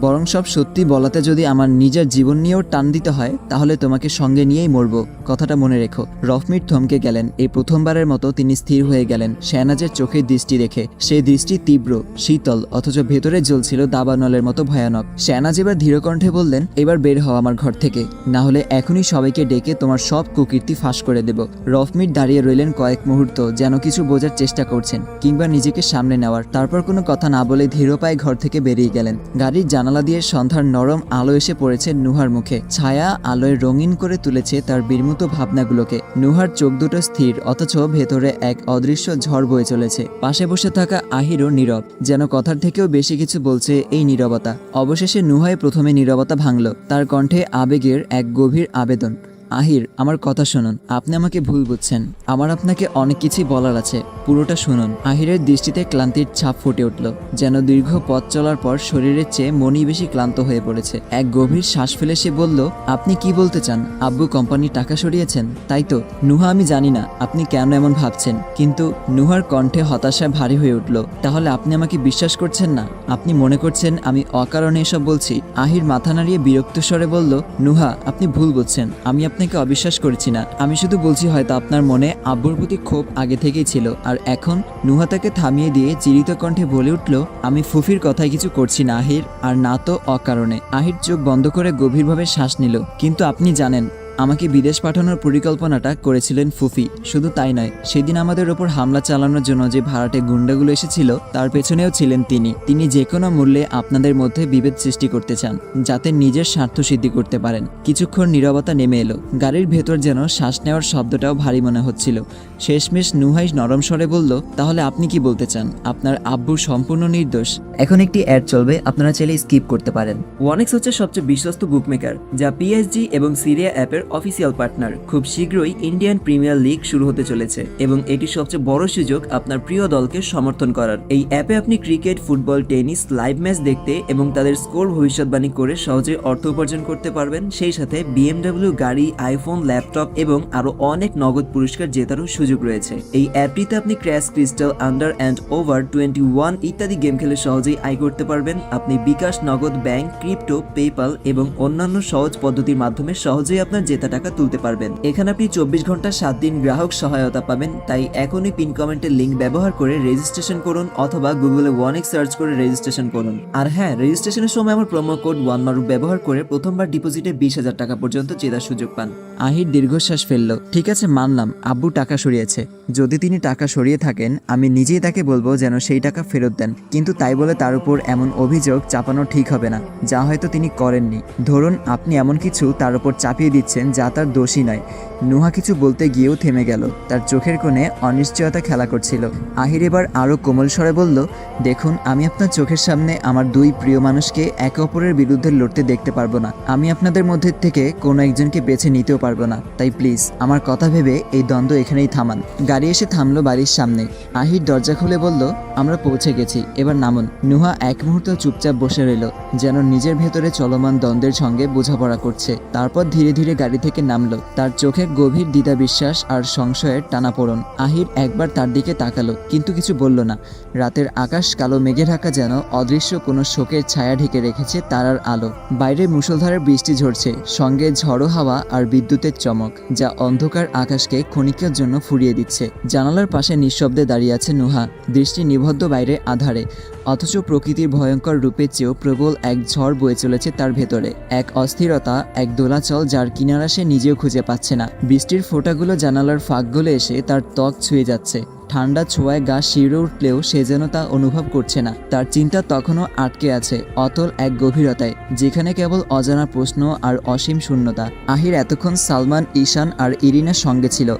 বরং সব সত্যি বলাতে যদি আমার নিজের জীবন নিয়েও টান দিতে হয়, তাহলে তোমাকে সঙ্গে নিয়েই মরব। কথাটা মনে রেখো। রফমির থমকে গেলেন। এই প্রথমবারের মতো তিনি স্থির হয়ে গেলেন। শেহনাজের চোখের দৃষ্টি দেখে। সেই দৃষ্টি তীব্র, শীতল, অথচ ভেতরে জ্বলছিল দাবানলের মতো ভয়ানক। শেহনাজ এবার ধীরকণ্ঠে বললেন, এবার বের হও আমার ঘর থেকে। না হলে এখনই সবাইকে ডেকে তোমার সব কুকীর্তি ফাঁস করে দেব। রফমির দাঁড়িয়ে রইলেন কয়েক মুহূর্ত, যেন কিছু বোঝার চেষ্টা করছেন, কিংবা নিজেকে সামনে নেওয়ার। তারপর কোনো কথা না বলে ধীর পায়ে ঘর থেকে বেরিয়ে গেলেন। গাড়ির জানালা দিয়ে সন্ধ্যার নরম আলো এসে পড়েছে নুহার মুখে। ছায়া আলোয় রঙিন করে তুলেছে তার বিরমূত ভাবনাগুলোকে। নুহার চোখ দুটো স্থির, অথচ ভেতরে এক অদৃশ্য ঝড় বয়ে চলেছে। পাশে বসে থাকা আহিরও নীরব, যেন কথার থেকেও বেশি কিছু বলছে এই নীরবতা। অবশেষে নুহাই প্রথমে নীরবতা ভাঙল, তার কণ্ঠে আবেগের এক গভীর আবেদন। আহির, আমার কথা শুনুন। আপনি আমাকে ভুল বুঝছেন। আমার আপনাকে অনেক কিছুই বলার আছে। পুরোটা শুনুন। আহিরের দৃষ্টিতে ক্লান্তির ছাপ ফুটে উঠল, যেন দীর্ঘ পথ চলার পর শরীরের চেয়ে মনই বেশি ক্লান্ত হয়ে পড়েছে। এক গভীর শ্বাস ফেলে সে বলল, আপনি কি বলতে চান? আব্বু কোম্পানির টাকা সরিয়েছেন? তাই তো। নুহা, আমি জানি না। আপনি কেন এমন ভাবছেন? কিন্তু নুহার কণ্ঠে হতাশায় ভারী হয়ে উঠল, তাহলে আপনি আমাকে বিশ্বাস করছেন না? আপনি মনে করছেন আমি অকারণে এসব বলছি? আহির মাথা নাড়িয়ে বিরক্ত স্বরে বলল, নুহা, আপনি ভুল বলছেন আমি আপনাকে অবিশ্বাস করছি না। আমি শুধু বলছি হয়তো আপনার মনে আব্বুর প্রতি ক্ষোভ আগে থেকেই ছিল। আর এখন নুহা তাকে থামিয়ে দিয়ে চিরিত কণ্ঠে বলে উঠল, আমি ফুফির কথায় কিছু করছি না, আহির। আর না তো অকারণে। আহির চোখ বন্ধ করে গভীরভাবে শ্বাস নিল। কিন্তু আপনি জানেন আমাকে বিদেশ পাঠানোর পরিকল্পনাটা করেছিলেন ফুফি। শুধু তাই নয়, সেদিন আমাদের ওপর হামলা চালানোর জন্য যে ভাড়াটে গুন্ডাগুলো এসেছিল, তার পেছনেও ছিলেন তিনি। তিনি যে কোনো মূল্যে আপনাদের মধ্যে বিভেদ সৃষ্টি করতে চান, যাতে নিজের স্বার্থ সিদ্ধি করতে পারেন। কিছুক্ষণ নীরবতা নেমে এলো। গাড়ির ভেতর যেন শ্বাস নেওয়ার শব্দটাও ভারী মনে হচ্ছিল। শেষমেশ নুহাই নরম স্বরে বলল, তাহলে আপনি কি বলতে চান? আপনার আব্বু সম্পূর্ণ নির্দোষ। এখন একটি অ্যাড চলবে, আপনারা চাইলে স্কিপ করতে পারেন। ওয়ানেক্স হচ্ছে সবচেয়ে বিশ্বস্ত বুকমেকার যা পিএসজি এবং সিরিয়া অ্যাপের অফিসিয়াল পার্টনার খুব শীঘ্রই ইন্ডিয়ান প্রিমিয়ার লিগ শুরু হতে চলেছে এবং এটি সবচেয়ে বড় সুযোগ আপনার প্রিয় দলকে সমর্থন করার। এই অ্যাপে আপনি cricket football tennis live match দেখতে এবং তাদের স্কোর ভবিষ্যৎবাণী করে সহজে অর্থ উপার্জন করতে পারবেন। সেই সাথে বিএমডব্লিউ গাড়ি আইফোন ল্যাপটপ এবং আরও অনেক নগদ পুরস্কার জেতারও সুযোগ রয়েছে। এই অ্যাপটিতে আপনি crash crystal under and over twenty one ইত্যাদি গেম খেলে সহজেই আয় করতে পারবেন। আপনি বিকাশ, নগদ ব্যাংক ক্রিপ্টো পেপাল এবং অন্যান্য সহজ পদ্ধতির মাধ্যমে সহজেই আপনার জেতা টাকা তুলতে পারবেন। এখানে আপনি চব্বিশ ঘণ্টা সাত দিন গ্রাহক সহায়তা পাবেন, তাই এখনই পিন কমেন্টের লিঙ্ক ব্যবহার করে রেজিস্ট্রেশন করুন অথবা গুগলে ওয়ানেক সার্চ করে রেজিস্ট্রেশন করুন। আর হ্যাঁ রেজিস্ট্রেশনের সময় আমার প্রোমো কোড ওয়ান মারুক ব্যবহার করে প্রথমবার ডিপোজিটে বিশ হাজার টাকা পর্যন্ত জেতার সুযোগ পান। আহির দীর্ঘশ্বাস ফেলল, ঠিক আছে, মানলাম, আব্বু টাকা সরিয়েছে। যদি তিনি টাকা সরিয়ে থাকেন, আমি নিজেই তাকে বলব যেন সেই টাকা ফেরত দেন। কিন্তু তাই বলে তার উপর এমন অভিযোগ চাপানো ঠিক হবে না, যা হয়তো তিনি করেননি। ধরুন, আপনি এমন কিছু তার উপর চাপিয়ে দিচ্ছেন যা তার দোষী নয় নুহা কিছু বলতে গিয়েও থেমে গেল। তার চোখের কোণে অনিশ্চয়তা খেলা করছিল। আহির এবার আরও কোমল স্বরে বলল, দেখুন, আমি আপনার চোখের সামনে আমার দুই প্রিয় মানুষকে একে অপরের বিরুদ্ধে লড়তে দেখতে পারব না। আমি আপনাদের মধ্যে থেকে কোনো একজনকে বেছে নিতেও পারব না। তাই প্লিজ, আমার কথা ভেবে এই দ্বন্দ্ব এখানেই থামান। গাড়ি এসে থামলো বাড়ির সামনে। আহির দরজা খুলে বলল, আমরা পৌঁছে গেছি। এবার নামুন। নুহা এক মুহূর্ত চুপচাপ বসে রইল, যেন নিজের ভেতরে চলমান দ্বন্দ্বের সঙ্গে বোঝাপড়া করছে। তারপর ধীরে ধীরে গাড়ি থেকে নামলো। তার চোখে গভীর দ্বিধা বিশ্বাস আর সংশয়ের টানাপোড়ন। আহির একবার তার দিকে তাকালো, কিন্তু কিছু বলল না। রাতের আকাশ কালো মেঘে ঢাকা যেন অদৃশ্য কোনো শোকের ছায়া ঢেকে রেখেছে তারার আলো। বাইরে মুষলধারে বৃষ্টি ঝরছে, সঙ্গে ঝড়ো হাওয়া আর বিদ্যুতের চমক, যা অন্ধকার আকাশকে ক্ষণিকের জন্য ফুরিয়ে দিচ্ছে। জানালার পাশে নিঃশব্দে দাঁড়িয়ে আছে নুহা। দৃষ্টি নিবদ্ধ বাইরে আধারে। অথচ প্রকৃতির ভয়ঙ্কর রূপের চেয়েও প্রবল এক ঝড় বয়ে চলেছে তার ভেতরে। এক অস্থিরতা, এক দোলাচল যার কিনারা সে নিজেও খুঁজে পাচ্ছে না। বৃষ্টির ফোঁটাগুলো জানালার ফাঁকগুলো এসে তার ত্বক ছুঁয়ে যাচ্ছে। ঠান্ডা ছোঁয়ায় গা শিউরে উঠলেও সে যেন তা অনুভব করছে না। তার চিন্তা তখনও আটকে আছে, অতল এক গভীরতায়, যেখানে কেবল অজানা প্রশ্ন আর অসীম শূন্যতা। আহির এতক্ষণ সালমান, ঈশান আর ইরিনার সঙ্গে ছিল।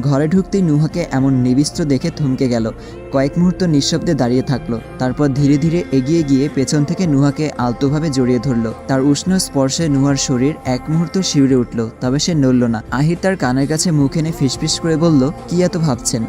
ঘরে ঢুকতেই নুহাকে এমন নিবিষ্ট দেখে থমকে গেল। কয়েক মুহূর্ত নিঃশব্দে দাঁড়িয়ে থাকল। তারপর ধীরে ধীরে এগিয়ে গিয়ে পেছন থেকে নুহাকে আলতোভাবে জড়িয়ে ধরলো। তার উষ্ণ স্পর্শে নুহার শরীর এক মুহূর্ত শিউরে উঠল, তবে সে নড়ল না। আহির তার কানের কাছে মুখ এনে ফিসফিস করে বলল, কি এত ভাবছেন?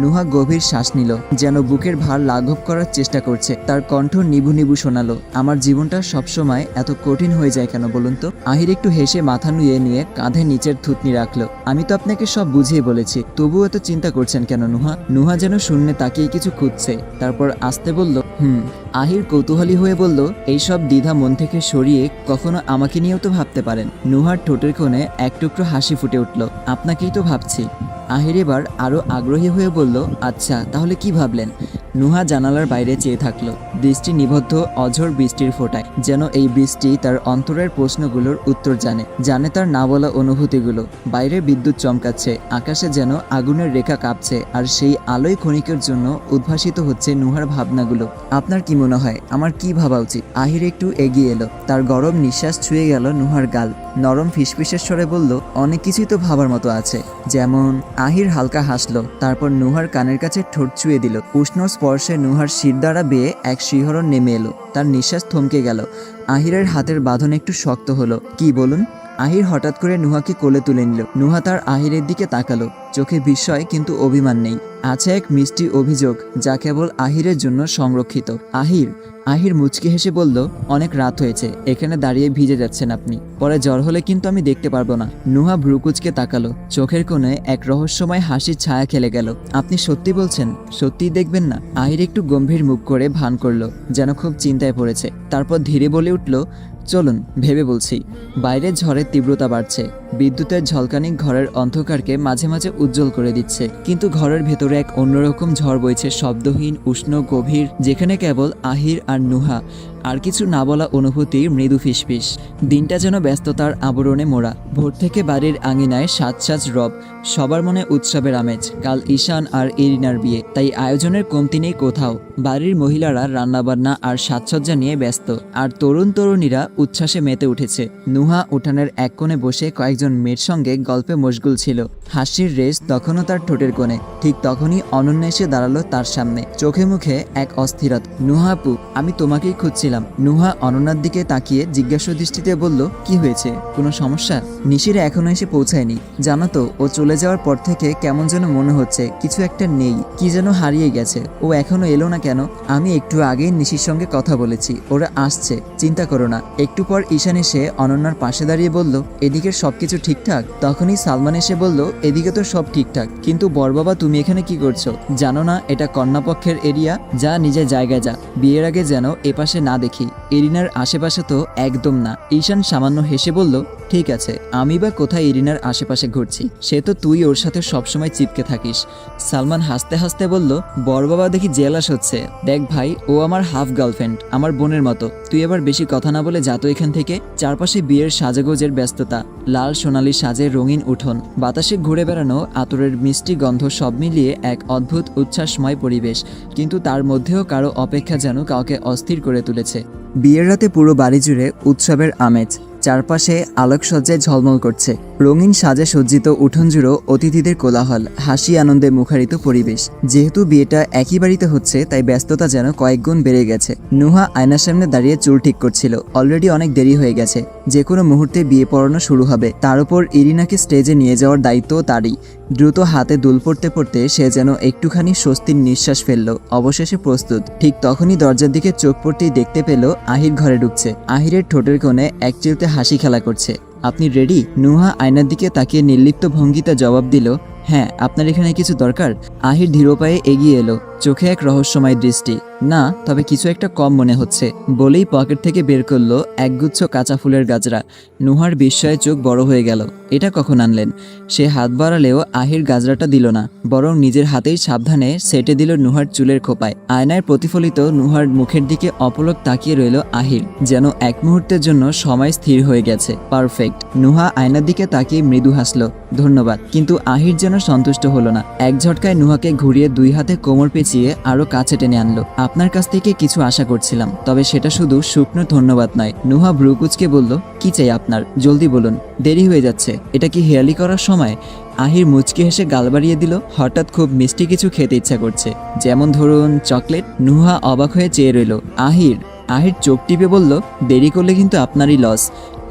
নুহা গভীর শ্বাস নিল, যেন বুকের ভার লাঘব করার চেষ্টা করছে। তার কণ্ঠ নিবু নিবু শোনালো, আমার জীবনটা সবসময় এত কঠিন হয়ে যায় কেন বলুন তো? আহির একটু হেসে মাথা নুয়ে নিয়ে কাঁধে নিচের থুতনি রাখল, আমি তো আপনাকে সব বুঝিয়ে বলেছি, তবুও এত চিন্তা করছেন কেন নুহা? নুহা যেন শূন্যে তাকিয়ে কিছু খুঁজছে, তারপর আসতে বলল, হুম। আহির কৌতূহলী হয়ে বলল এইসব দ্বিধা মন থেকে সরিয়ে কখনো আমাকে নিয়েও তো ভাবতে পারেন। নুহার ঠোঁটের কোণে এক টুকরো হাসি ফুটে উঠল, আপনাকেই তো ভাবছি। আহির এবার আরও আগ্রহী হয়ে বলল আচ্ছা তাহলে কি ভাবলেন? নুহা জানালার বাইরে চেয়ে থাকল। দৃষ্টি নিবদ্ধ, অঝোর বৃষ্টির ফোটায়, যেন এই বৃষ্টি তার অন্তরের প্রশ্নগুলোর উত্তর জানে। জানে তার না বলা অনুভূতিগুলো। বাইরে বিদ্যুৎ চমকাচ্ছে, আকাশে যেন আগুনের রেখা কাঁপছে, আর সেই আলোয় ক্ষণিকের জন্য উদ্ভাসিত হচ্ছে নুহার ভাবনাগুলো। আপনার কি মনে হয়? আমার কি ভাবা উচিত? আহির একটু এগিয়ে এলো। তার গরম নিঃশ্বাস ছুঁয়ে গেল নুহার গাল। নরম ফিসফিসের স্বরে বলল, অনেক কিছুই তো ভাবার মতো আছে। যেমন, আহির হালকা হাসলো, তারপর নুহার কানের কাছে ঠোঁট ছুঁয়ে দিল। উষ্ণ স্পর্শে নুহার শির দ্বারা বেয়ে এক শিহরণ নেমে এলো। তার নিঃশ্বাস থমকে গেল। আহিরের হাতের বাঁধন একটু শক্ত হলো। কি বলুন? আহির হঠাৎ করে নুহাকে কোলে তুলে নিল। নুহা তার আহিরের দিকে তাকালো। চোখে বিস্ময় কিন্তু অভিমান নেই। আছে এক মিষ্টি অভিযোগ, যা কেবল আহিরের জন্য সংরক্ষিত। আহির আহির মুচকি হেসে বলল, অনেক রাত হয়েছে, এখানে দাঁড়িয়ে ভিজে যাচ্ছেন আপনি। পরে জ্বর হলে কিন্তু আমি দেখতে পারব না। নুহা ভ্রুকুচকে তাকালো। চোখের কোণে এক রহস্যময় হাসির ছায়া খেলে গেল। আপনি সত্যি বলছেন? সত্যিই দেখবেন না? আহির একটু গম্ভীর মুখ করে ভান করল, যেন খুব চিন্তায় পড়েছে। তারপর ধীরে বলে উঠল চলুন, ভেবে বলছি। বাইরে ঝড়ের তীব্রতা বাড়ছে। বিদ্যুতের ঝলকানি ঘরের অন্ধকারকে মাঝে মাঝে উজ্জ্বল করে দিচ্ছে। কিন্তু ঘরের ভেতরে এক অন্যরকম ঝড় বইছে, শব্দহীন, উষ্ণ, গভীর, যেখানে কেবল আহির আর নুহা। আর কিছু না বলা অনুভূতির মৃদু ফিসফিস। দিনটা যেন ব্যস্ততার আবরণে মোড়া। ভোর থেকে বাড়ির আঙিনায় সাজ সাজ রব, সবার মনে উৎসবের আমেজ। কাল ঈশান আর ইরিনার বিয়ে, তাই আয়োজনের কমতি নেই কোথাও। বাড়ির মহিলারা রান্নাবান্না আর সাজসজ্জা নিয়ে ব্যস্ত, আর তরুণ তরুণীরা উচ্ছ্বাসে মেতে উঠেছে। নুহা উঠানের এক কোণে বসে কয়েকজন মেয়ের সঙ্গে গল্পে মশগুল ছিল। হাসির রেস তখনও তার ঠোঁটের কোণে, ঠিক তখনই অনন্য এসে দাঁড়াল তার সামনে। চোখে মুখে এক অস্থিরত, নুহা আপু, আমি তোমাকেই খুঁজছিলাম। নুহা অনন্যার দিকে তাকিয়ে জিজ্ঞাসা দৃষ্টিতে বলল, কি হয়েছে? কোনো সমস্যা? নিশির এখনও এসে পৌঁছায়নি। জানো তো, ও চলে যাওয়ার পর থেকে কেমন যেন মনে হচ্ছে, কিছু একটা নেই, কি যেন হারিয়ে গেছে। ও এখনও এলো না কেন? আমি একটু আগেই নিশির সঙ্গে কথা বলেছি, ওরা আসছে, চিন্তা করো না। একটু পর ঈশান এসে অনন্যার পাশে দাঁড়িয়ে বলল, এদিকের সবকিছু ঠিকঠাক? তখনই সালমান এসে বলল, এদিকে তো সব ঠিকঠাক, কিন্তু বরবাবা তুমি এখানে কি করছ? জানো না, এটা কন্যাপক্ষের এরিয়া, যা নিজের জায়গায় যা, বিয়ের আগে যেন এপাশে না দেখি। ইরিনার আশেপাশে তো একদম না। ঈশান সামান্য হেসে বলল, ঠিক আছে, আমি বা কোথায় ইরিনার আশেপাশে ঘুরছি? সে তো তুই ওর সাথে সবসময় চিপকে থাকিস। সালমান হাসতে হাসতে বলল, বড় বাবা দেখি জেলাস হচ্ছে। দেখ ভাই, ও আমার হাফ গার্লফ্রেন্ড, আমার বোনের মতো। তুই এবার বেশি কথা না বলে যা তো এখান থেকে। চারপাশে বিয়ের সাজাগোজের ব্যস্ততা। লাল সোনালি সাজে রঙিন উঠোন। বাতাসে ঘুরে বেড়ানো আতরের মিষ্টি গন্ধ সব মিলিয়ে এক অদ্ভুত উচ্ছ্বাসময় পরিবেশ। কিন্তু তার মধ্যেও কারও অপেক্ষা যেন কাউকে অস্থির করে তুলেছে। বিয়ের রাতে পুরো বাড়ি জুড়ে উৎসবের আমেজ। চারপাশে আলোকসজ্জায় ঝলমল করছে। রঙিন সাজে সজ্জিত উঠোন জুড়ো অতিথিদের কোলাহল, হাসি আনন্দে মুখারিত পরিবেশ। যেহেতু বিয়েটা একই বাড়িতে হচ্ছে, তাই ব্যস্ততা যেন কয়েকগুণ বেড়ে গেছে। নুহা আয়নার সামনে দাঁড়িয়ে চুল ঠিক করছিল। অলরেডি অনেক দেরি হয়ে গেছে। যে কোনো মুহূর্তে বিয়ে পড়ানো শুরু হবে। তার উপর ইরিনাকে স্টেজে নিয়ে যাওয়ার দায়িত্ব তারই। দ্রুত হাতে দুল পড়তে পড়তে সে যেন একটুখানি স্বস্তির নিঃশ্বাস ফেলল। অবশেষে প্রস্তুত। ঠিক তখনই দরজার দিকে চোখ পড়তেই দেখতে পেল, আহির ঘরে ঢুকছে। আহিরের ঠোঁটের কোণে এক চিলতে হাসি খেলা করছে। আপনি রেডি নুহা আয়নার দিকে তাকিয়ে নির্লিপ্ত ভঙ্গিতে জবাব দিল হ্যাঁ আপনার এখানে কিছু দরকার? আহির ধীরোপায়ে এগিয়ে এলো, চোখে এক রহস্যময় দৃষ্টি। না, তবে কিছু একটা কম মনে হচ্ছে। বলেই পকেট থেকে বের করল একগুচ্ছ কাঁচা ফুলের গাজরা। নুহার বিস্ময়ে চোখ বড় হয়ে গেল। এটা কখন আনলেন? সে হাত বাড়ালেও আহির গাজরাটা দিল না, বরং নিজের হাতেই সাবধানে সেটে দিল নুহার চুলের খোপায়। আয়নায় প্রতিফলিত নুহার মুখের দিকে অপলক তাকিয়ে রইল আহির, যেন এক মুহূর্তের জন্য সময় স্থির হয়ে গেছে। পারফেক্ট। নুহা আয়নার দিকে তাকিয়ে মৃদু হাসলো। ধন্যবাদ। কিন্তু আহির যেন সন্তুষ্ট হলো না। এক ঝটকায় নুহাকে ঘুরিয়ে দুই হাতে কোমর পেঁচিয়ে আরও কাছে টেনে আনলো। আপনার কাছ থেকে কিছু আশা করছিলাম, তবে সেটা শুধু শুকনো ধন্যবাদ নয়। নুহা ব্রুকুচকে বলল, কি চাই আপনার? জলদি বলুন। দেরি হয়ে যাচ্ছে। এটা কি হেয়ালি করার সময়? আহির মুচকি হেসে গাল বাড়িয়ে দিল, হঠাৎ খুব মিষ্টি কিছু খেতে ইচ্ছা করছে। যেমন ধরুন, চকলেট। নুহা অবাক হয়ে চেয়ে রইল, আহির আহির চোখ টিপে বলল, দেরি করলে কিন্তু আপনারই লস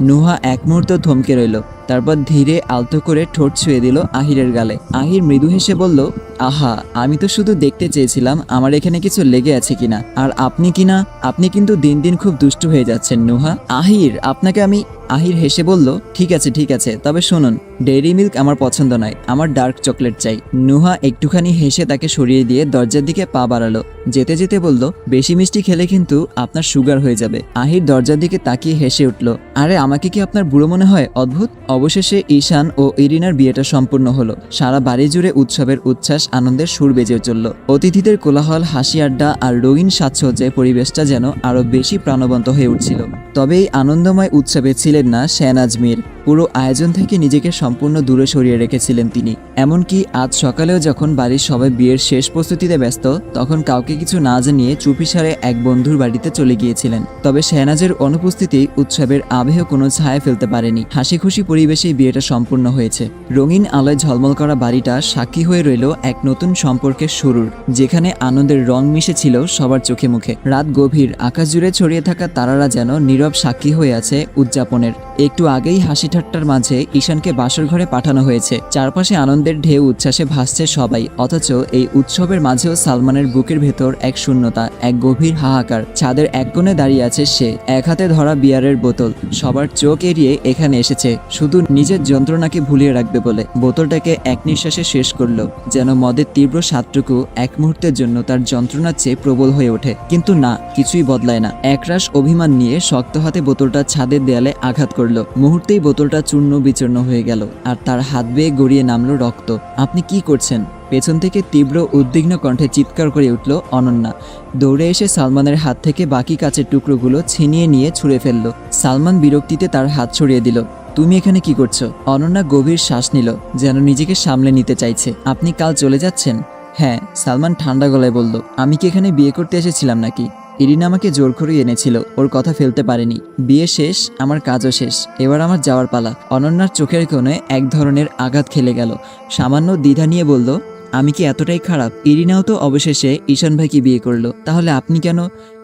নুহা এক মুহূর্ত থমকে রইল তারপর ধীরে আলতো করে ঠোঁট ছুঁয়ে দিল আহিরের গালে। আহির মৃদু হেসে বলল, আহা, আমি তো শুধু দেখতে চেয়েছিলাম, আমার এখানে কিছু লেগে আছে কিনা? আর আপনি কিনা? আপনি কিন্তু দিন দিন খুব দুষ্টু হয়ে যাচ্ছেন, নুহা। আহির, আপনাকে আমি আহির হেসে বলল, ঠিক আছে ঠিক আছে, তবে শুনুন, ডেইরি মিল্ক আমার পছন্দ নয়, আমার ডার্ক চকলেট চাই। নুহা একটুখানি হেসে তাকে সরিয়ে দিয়ে দরজার দিকে পা বাড়ালো। যেতে যেতে বলল, বেশি মিষ্টি খেলে কিন্তু আপনার সুগার হয়ে যাবে। আহির দরজার দিকে তাকিয়ে হেসে উঠল, আরে, আমাকে কি আপনার বুড়ো মনে হয় অদ্ভুত? অবশেষে ঈশান ও ইরিনার বিয়েটা সম্পূর্ণ হলো। সারা বাড়ি জুড়ে উৎসবের উচ্ছ্বাস, আনন্দের সুর বেজে চলল। অতিথিদের কোলাহল, হাসি আড্ডা আর রঙিন সাজসজ্জায় পরিবেশটা যেন আরও বেশি প্রাণবন্ত হয়ে উঠছিল। তবে এই আনন্দময় উৎসবে ছিলেন না শেহনাজ মীর পুরো আয়োজন থেকে নিজেকে সম্পূর্ণ দূরে সরিয়ে রেখেছিলেন তিনি। এমনকি আজ সকালেও যখন বাড়ির সবাই বিয়ের শেষ প্রস্তুতিতে ব্যস্ত, তখন কাউকে কিছু না জানিয়ে চুপিসারে এক বন্ধুর বাড়িতে চলে গিয়েছিলেন। তবে শেহনাজের অনুপস্থিতি উৎসবের আবেহ কোনো ছায়া ফেলতে পারেনি। হাসি খুশি পরিবেশেই বিয়েটা সম্পূর্ণ হয়েছে। রঙিন আলোয় ঝলমল করা বাড়িটা সাক্ষী হয়ে রইল এক নতুন সম্পর্কের শুরুর, যেখানে আনন্দের রং মিশেছিল সবার চোখে মুখে। রাত গভীর, আকাশ জুড়ে ছড়িয়ে থাকা তারারা যেন নীরব সাক্ষী হয়ে আছে উদযাপনের। একটু আগেই হাসি ঠাট্টার মাঝে ঈশানকে বাসর ঘরে পাঠানো হয়েছে। চারপাশে আনন্দের ঢেউ উচ্ছ্বাসে ভাসছে সবাই, অথচ এই উৎসবের মাঝেও সালমানের বুকের ভেতর এক শূন্যতা, এক গভীর হাহাকার। ছাদের এক কোণে দাঁড়িয়ে আছে সে, এক হাতে ধরা বিয়ারের বোতল। সবার চোখ এড়িয়ে এখানে এসেছে, শুধু নিজের যন্ত্রণাকে ভুলিয়ে রাখবে বলে। বোতলটাকে এক নিঃশ্বাসে শেষ করল, যেন মদের তীব্র স্বাদটুকু এক মুহূর্তের জন্য তার যন্ত্রণার চেয়ে প্রবল হয়ে ওঠে। কিন্তু না, কিছুই বদলায় না। একরাশ অভিমান নিয়ে শক্ত হাতে বোতলটা ছাদের দেয়ালে আঘাত করল। মুহূর্তেই বোতলটা চূর্ণ বিচূর্ণ হয়ে গেল আর তার হাত বেয়ে গড়িয়ে নামলো রক্ত। আপনি কি করছেন? পেছন থেকে তীব্র উদ্বিগ্ন কণ্ঠে চিৎকার করে উঠল অনন্যা। দৌড়ে এসে সালমানের হাত থেকে বাকি কাচের টুকরোগুলো ছিনিয়ে নিয়ে ছুঁড়ে ফেলল। সালমান বিরক্তিতে তার হাত ছড়িয়ে দিল। তুমি এখানে কি করছ? অনন্যা গভীর শ্বাস নিল, যেন নিজেকে সামলে নিতে চাইছে। আপনি কাল চলে যাচ্ছেন? হ্যাঁ সালমান ঠান্ডা গলায় বলল। আমি কি এখানে বিয়ে করতে এসেছিলাম নাকি? ইরিনা আমাকে জোর করে এনেছিল, ওর কথা ফেলতে পারেনি। বিয়ে শেষ, আমার কাজও শেষ। এবার আমার যাওয়ার পালা। অনন্যার চোখের কোণে এক ধরনের আঘাত খেলে গেল। সামান্য দ্বিধা নিয়ে বলল, আমি কি এতটাই খারাপ? ইরিনাও তো অবশেষে ঈশান ভাইকে বিয়ে করল। তাহলে আপনি কেন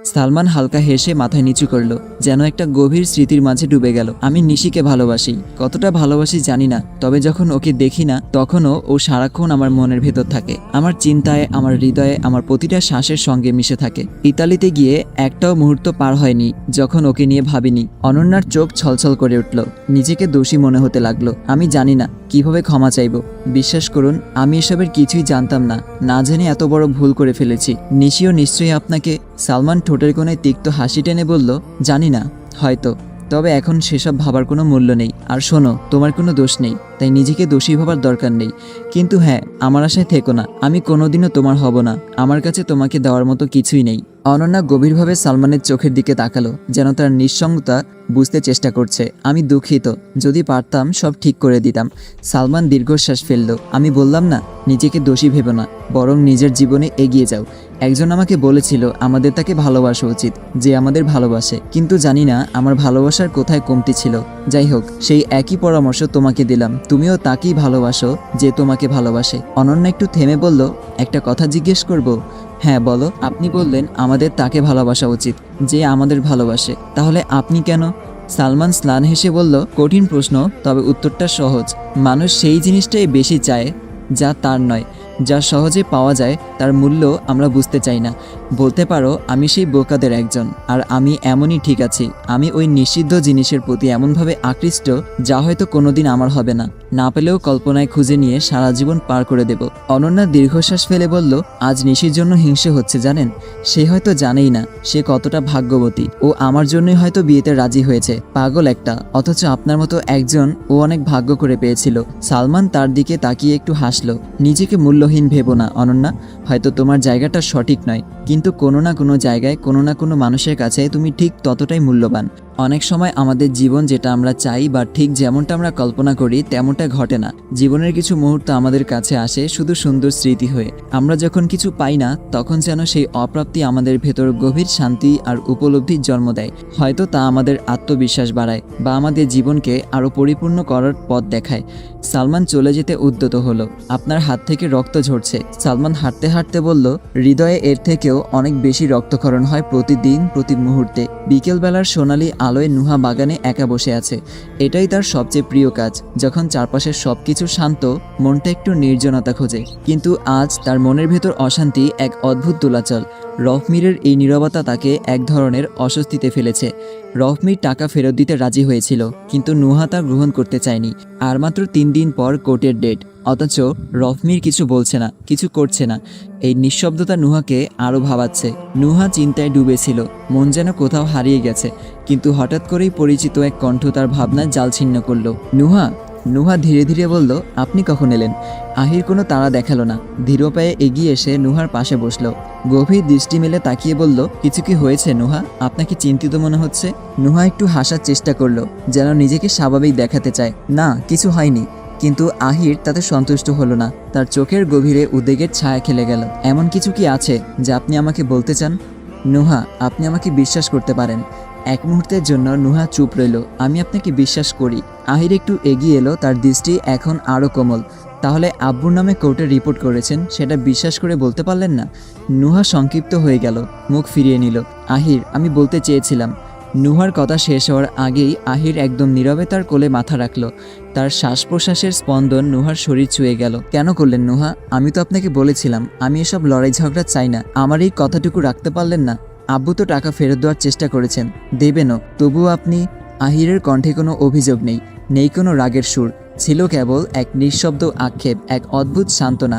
সালমান হালকা হেসে মাথায় নিচু করল, যেন একটা গভীর স্মৃতির মাঝে ডুবে গেল। আমি নিশিকে ভালোবাসি, কতটা ভালোবাসি জানি না, তবে যখন ওকে দেখি না, তখনও ও সারাক্ষণ আমার মনের ভেতর থাকে। আমার চিন্তায়, আমার হৃদয়ে, আমার প্রতিটা শ্বাসের সঙ্গে মিশে থাকে। ইতালিতে গিয়ে একটাও মুহূর্ত পার হয়নি, যখন ওকে নিয়ে ভাবিনি। অনন্যার চোখ ছলছল করে উঠল। নিজেকে দোষী মনে হতে লাগল। আমি জানি না, কীভাবে ক্ষমা চাইব। বিশ্বাস করুন, আমি এসবের কিছুই জানতাম না। না জেনে এত বড় ভুল করে ফেলেছি। নিশিও নিশ্চয়ই আপনাকে সালমান ঠোঁটের কোণে তিক্ত হাসি টেনে বলল, জানি না, হয়তো। তবে এখন সেসব ভাবার কোনো মূল্য নেই। আর শোনো, তোমার কোনো দোষ নেই, তাই নিজেকে দোষী ভাবার দরকার নেই। কিন্তু হ্যাঁ আমার আশায় থেকো না। আমি কোনোদিনও তোমার হব না। আমার কাছে তোমাকে দেওয়ার মতো কিছুই নেই। অনন্যা গভীরভাবে সালমানের চোখের দিকে তাকালো, যেন তার নিঃসঙ্গতা বুঝতে চেষ্টা করছে। আমি দুঃখিত, যদি পারতাম সব ঠিক করে দিতাম। সালমান দীর্ঘশ্বাস ফেলল। আমি বললাম না, নিজেকে দোষী ভেবো না, বরং নিজের জীবনে এগিয়ে যাও। একজন আমাকে বলেছিল, আমাদের তাকে ভালোবাসা উচিত, যে আমাদের ভালোবাসে। কিন্তু জানি না, আমার ভালোবাসার কোথায় কমতি ছিল। যাই হোক, সেই একই পরামর্শ তোমাকে দিলাম। তুমিও তাকেই ভালোবাসো, যে তোমাকে ভালোবাসে। অনন্যা একটু থেমে বলল, একটা কথা জিজ্ঞেস করব? হ্যাঁ বলো। আপনি বললেন, আমাদের তাকে ভালোবাসা উচিত, যে আমাদের ভালোবাসে। তাহলে আপনি কেন? সালমান স্নান হেসে বলল, কঠিন প্রশ্ন, তবে উত্তরটা সহজ। মানুষ সেই জিনিসটাই বেশি চায়, যা তার নয়। যা সহজে পাওয়া যায়, তার মূল্য আমরা বুঝতে চাই না। বলতে পারো, আমি সেই বোকাদের একজন, আর আমি এমনই ঠিক আছি। আমি ওই নিষিদ্ধ জিনিসের প্রতি এমনভাবে আকৃষ্ট, যা হয়তো কোনোদিন আমার হবে না। না পেলেও কল্পনায় খুঁজে নিয়ে সারা জীবন পার করে দেব। অনন্যা দীর্ঘশ্বাস ফেলে বলল, আজ নিশির জন্য হিংসে হচ্ছে, জানেন? সে হয়তো জানেই না, সে কতটা ভাগ্যবতী। ও আমার জন্যই হয়তো বিয়েতে রাজি হয়েছে। পাগল একটা। অথচ আপনার মতো একজন ও অনেক ভাগ্য করে পেয়েছিল। সালমান তার দিকে তাকিয়ে একটু হাসলো। নিজেকে মূল্যহীন ভেবো না, অনন্যা। হয়তো তোমার জায়গাটা সঠিক নয়, কিন্তু কোনো না কোনো জায়গায়, কোনো না কোনো মানুষের কাছে তুমি ঠিক ততটাই মূল্যবান। অনেক সময় আমাদের জীবন যেটা আমরা চাই বা ঠিক যেমনটা আমরা কল্পনা করি, তেমনটা ঘটে না। জীবনের কিছু মুহূর্ত আমাদের কাছে আসে শুধু সুন্দর স্মৃতি হয়ে। আমরা যখন কিছু পাই না, তখন যেন সেই অপ্রাপ্তি আমাদের ভেতর গভীর শান্তি আর উপলব্ধির জন্ম দেয়। হয়তো তা আমাদের আত্মবিশ্বাস বাড়ায় বা আমাদের জীবনকে আরও পরিপূর্ণ করার পথ দেখায়। সালমান চলে যেতে উদ্যত হলো। আপনার হাত থেকে রক্ত ঝরছে। সালমান হাঁটতে হাঁটতে বলল, হৃদয়ে এর থেকেও অনেক বেশি রক্তক্ষরণ হয় প্রতিদিন, প্রতি মুহূর্তে। বিকেলবেলার সোনালি আলোয় নুহা বাগানে একা বসে আছে। এটাই তার সবচেয়ে প্রিয় কাজ। যখন চারপাশের সব কিছু শান্ত, মনটা একটু নির্জনতা খোঁজে। কিন্তু আজ তার মনের ভেতর অশান্তি এক অদ্ভুত দোলাচল। রফমিরের এই নীরবতা তাকে এক ধরনের অস্বস্তিতে ফেলেছে। রফমির টাকা ফেরত দিতে রাজি হয়েছিল, কিন্তু নুহা তা গ্রহণ করতে চায়নি। আর মাত্র তিন দিন পর কোর্টের ডেট। অথচ রফমির কিছু বলছে না, কিছু করছে না। এই নিঃশব্দতা নুহাকে আরও ভাবাচ্ছে। নুহা চিন্তায় ডুবেছিল, মন যেন কোথাও হারিয়ে গেছে, কিন্তু হঠাৎ করেই পরিচিত এক কণ্ঠ তার ভাবনা জাল ছিন্ন করল। নুহা নুহা ধীরে ধীরে বলল, আপনি কখন এলেন? আহির কোনো তাড়া দেখাল না। ধীর পায়ে এগিয়ে এসে নুহার পাশে বসল। গভীর দৃষ্টি মেলে তাকিয়ে বলল, কিছু কি হয়েছে নুহা? আপনাকে চিন্তিত মনে হচ্ছে? নুহা একটু হাসার চেষ্টা করল, যেন নিজেকে স্বাভাবিক দেখাতে চায়। না, কিছু হয়নি। কিন্তু আহির তাতে সন্তুষ্ট হলো না। তার চোখের গভীরে উদ্বেগের ছায়া খেলে গেল। এমন কিছু কি আছে যা আপনি আমাকে বলতে চান? নুহা, আপনি আমাকে বিশ্বাস করতে পারেন। এক মুহূর্তের জন্য নুহা চুপ রইল। আমি আপনাকে বিশ্বাস করি। আহির একটু এগিয়ে এলো, তার দৃষ্টি এখন আরও কোমল। তাহলে আব্বুর নামে কোর্টে রিপোর্ট করেছেন, সেটা বিশ্বাস করে বলতে পারলেন না? নুহা সংক্ষিপ্ত হয়ে গেল, মুখ ফিরিয়ে নিল। আহির, আমি বলতে চেয়েছিলাম নুহার কথা শেষ হওয়ার আগেই আহির একদম নীরবে তার কোলে মাথা রাখল। তার শ্বাস প্রশ্বাসের স্পন্দন নুহার শরীর ছুঁয়ে গেল। কেন করলেন নুহা? আমি তো আপনাকে বলেছিলাম, আমি এসব লড়াই ঝগড়া চাই না। আমার এই কথাটুকু রাখতে পারলেন না। আব্বু তো টাকা ফেরত দেওয়ার চেষ্টা করেছেন। দেবেনও। তবুও আপনি, আহিরের কণ্ঠে কোনো অভিযোগ নেই নেই কোনো রাগের সুর। ছিল কেবল এক নিঃশব্দ আক্ষেপ, এক অদ্ভুত সান্ত্বনা,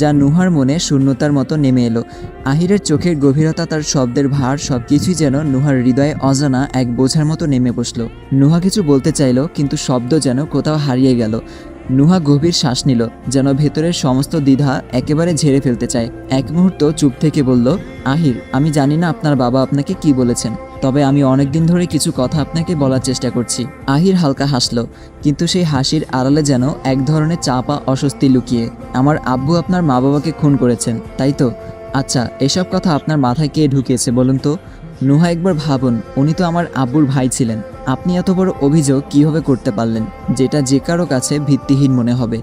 যা নুহার মনে শূন্যতার মতো নেমে এলো। আহিরের চোখের গভীরতা, তার শব্দের ভার সব কিছুই যেন নুহার হৃদয়ে অজানা এক বোঝার মতো নেমে বসল। নুহা কিছু বলতে চাইল, কিন্তু শব্দ যেন কোথাও হারিয়ে গেল। নুহা গভীর শ্বাস নিল, যেন ভেতরের সমস্ত দ্বিধা একেবারে ঝেড়ে ফেলতে চায়। এক মুহূর্ত চুপ থেকে বলল, আহির, আমি জানি না আপনার বাবা আপনাকে কি বলেছেন। তবে আমি অনেকদিন ধরে কিছু কথা আপনাকে বলার চেষ্টা করছি। আহির হালকা হাসলো, কিন্তু সেই হাসির আড়ালে যেন এক ধরনের চাপা অস্বস্তি লুকিয়ে আমার আব্বু আপনার মা বাবাকে খুন করেছেন, তাই তো? আচ্ছা এসব কথা আপনার মাথায় কে ঢুকিয়েছে বলুন তো? নুহা একবার ভাবুন, উনি তো আমার আব্বুর ভাই ছিলেন। আপনি এত বড় অভিযোগ কীভাবে করতে পারলেন? যেটা যে কারও কাছে ভিত্তিহীন মনে হবে।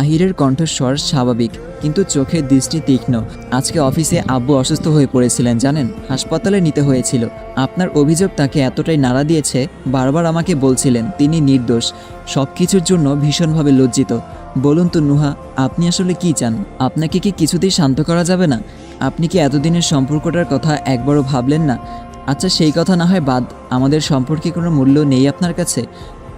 আহিরের কণ্ঠস্বর স্বাভাবিক, কিন্তু চোখের দৃষ্টি তীক্ষ্ণ। আজকে অফিসে আব্বু অসুস্থ হয়ে পড়েছিলেন, জানেন? হাসপাতালে নিতে হয়েছিল। আপনার অভিযোগ তাকে এতটাই নাড়া দিয়েছে, বারবার আমাকে বলছিলেন, তিনি নির্দোষ। সব কিছুর জন্য ভীষণভাবে লজ্জিত। বলুন তো নুহা, আপনি আসলে কি চান? আপনাকে কি কিছুতেই শান্ত করা যাবে না? আপনি কি এতদিনের সম্পর্কটার কথা একবারও ভাবলেন না? আচ্ছা সেই কথা না হয় বাদ আমাদের সম্পর্কে কোনো মূল্য নেই আপনার কাছে?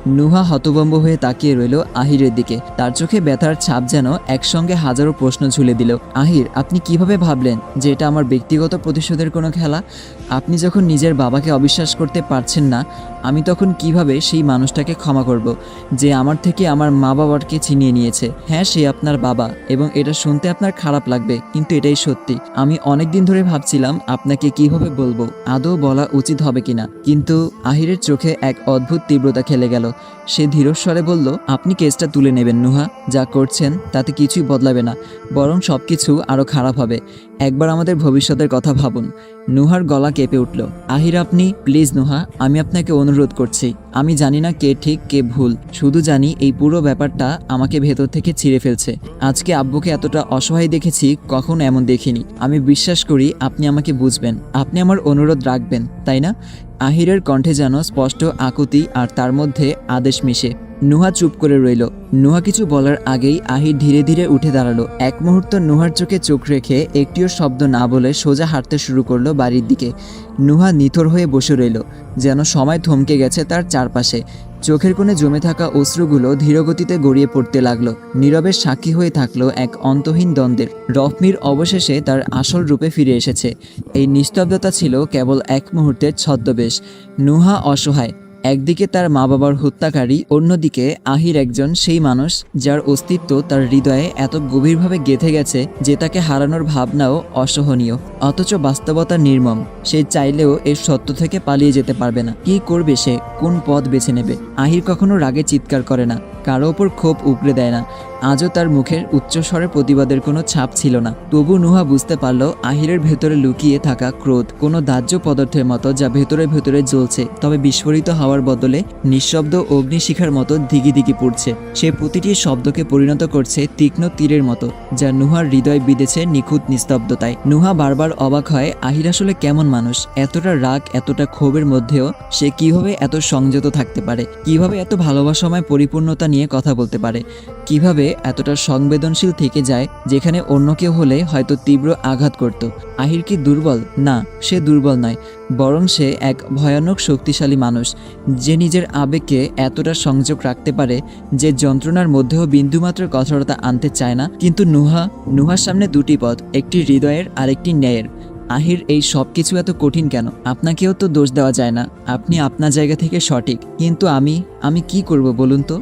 নুহা হতবম্ব হয়ে তাকিয়ে রইল আহিরের দিকে। তার চোখে ব্যথার ছাপ যেন একসঙ্গে হাজারো প্রশ্ন ঝুলে দিল। আহির, আপনি কীভাবে ভাবলেন যে এটা আমার ব্যক্তিগত প্রতিশোধের কোনো খেলা? আপনি যখন নিজের বাবাকে অবিশ্বাস করতে পারছেন না, আমি তখন কীভাবে সেই মানুষটাকে ক্ষমা করব, যে আমার থেকে আমার মা বাবাকে ছিনিয়ে নিয়েছে? হ্যাঁ সে আপনার বাবা এবং এটা শুনতে আপনার খারাপ লাগবে, কিন্তু এটাই সত্যি। আমি অনেক দিন ধরে ভাবছিলাম আপনাকে কীভাবে বলব, আদৌ বলা উচিত হবে কিনা। কিন্তু আহিরের চোখে এক অদ্ভুত তীব্রতা খেলে গেল। সে ধীরস্বরে বলল, আপনি কেসটা তুলে নেবেন, নুহা। যা করছেন, তাতে কিছুই বদলাবে না। বরং সব কিছু আরও খারাপ হবে। একবার আমাদের ভবিষ্যতের কথা ভাবুন। নুহার গলা কেঁপে উঠল। আহির আপনি, প্লিজ নুহা, আমি আপনাকে অনুরোধ করছি। আমি জানি না কে ঠিক, কে ভুল। শুধু জানি এই পুরো ব্যাপারটা আমাকে ভেতর থেকে ছিঁড়ে ফেলছে। আজকে আব্বুকে এতটা অসহায় দেখেছি, কখনো এমন দেখিনি। আমি বিশ্বাস করি আপনি আমাকে বুঝবেন। আপনি আমার অনুরোধ রাখবেন, তাই না? আহিরের কণ্ঠে যেন স্পষ্ট আকুতি আর তার মধ্যে আদেশ মিশে। নুহা চুপ করে রইল। নুহা কিছু বলার আগেই আহির ধীরে ধীরে উঠে দাঁড়াল। এক মুহূর্ত নুহার চোখে চোখ রেখে একটিও শব্দ না বলে সোজা হাঁটতে শুরু করল বাড়ির দিকে। নুহা নিথর হয়ে বসে রইল, যেন সময় থমকে গেছে তার চারপাশে। চোখের কোণে জমে থাকা অশ্রুগুলো ধীরগতিতে গড়িয়ে পড়তে লাগল। নীরবের সাক্ষী হয়ে থাকল এক অন্তহীন দ্বন্দ্বের। রফমির অবশেষে তার আসল রূপে ফিরে এসেছে। এই নিস্তব্ধতা ছিল কেবল এক মুহূর্তের ছদ্মবেশ। নুহা অসহায় একদিকে তার মা বাবার হত্যাকারী, অন্যদিকে আহির একজন সেই মানুষ যার অস্তিত্ব তার হৃদয়ে এত গভীরভাবে গেঁথে গেছে যে তাকে হারানোর ভাবনাও অসহনীয়, অথচ বাস্তবতা নির্মম। সে চাইলেও এর সত্য থেকে পালিয়ে যেতে পারবে না। কি করবে সে? কোন পথ বেছে নেবে? আহির কখনো রাগে চিৎকার করে না। কারও ওপর ক্ষোভ উপড়ে দেয় না। আজও তার মুখের উচ্চস্বরে প্রতিবাদের কোনো ছাপ ছিল না। তবু নুহা বুঝতে পারল, আহিরের ভেতরে লুকিয়ে থাকা ক্রোধ কোনো দাহ্য পদার্থের মতো যা ভেতরে ভেতরে জ্বলছে, তবে বিস্ফোরিত হওয়ার বদলে নিঃশব্দ অগ্নিশিখার মতো দিগি দিগি পড়ছে। সে প্রতিটি শব্দকে পরিণত করছে তীক্ষ্ণ তীরের মতো, যা নুহার হৃদয় বিঁধেছে নিখুঁত নিস্তব্ধতায়। নুহা বারবার অবাক হয়, আহির আসলে কেমন মানুষ? এতটা রাগ, এতটা ক্ষোভের মধ্যেও সে কীভাবে এত সংযত থাকতে পারে? কীভাবে এত ভালোবাসাময় পরিপূর্ণতা নিয়ে কথা বলতে পারে। কীভাবে এতটা সংবেদনশীল থেকে যায়, যেখানে অন্য কেউ হলে হয়তো তীব্র আঘাত করত। আহির কি দুর্বল? না, সে দুর্বল নয়। বরং সে এক ভয়ানক শক্তিশালী মানুষ। যে নিজের আবেগকে এতটা সংযোগ রাখতে পারে, যে যন্ত্রণার মধ্যেও বিন্দুমাত্র কঠোরতা আনতে চায় না। কিন্তু নুহা, নুহার সামনে দুটি পথ, একটি হৃদয়ের আর একটি ন্যায়ের। আহির, এই সব কিছু এত কঠিন কেন? আপনাকেও তো দোষ দেওয়া যায় না। আপনি আপনার জায়গা থেকে সঠিক। কিন্তু আমি আমি কি করব বলুন তো?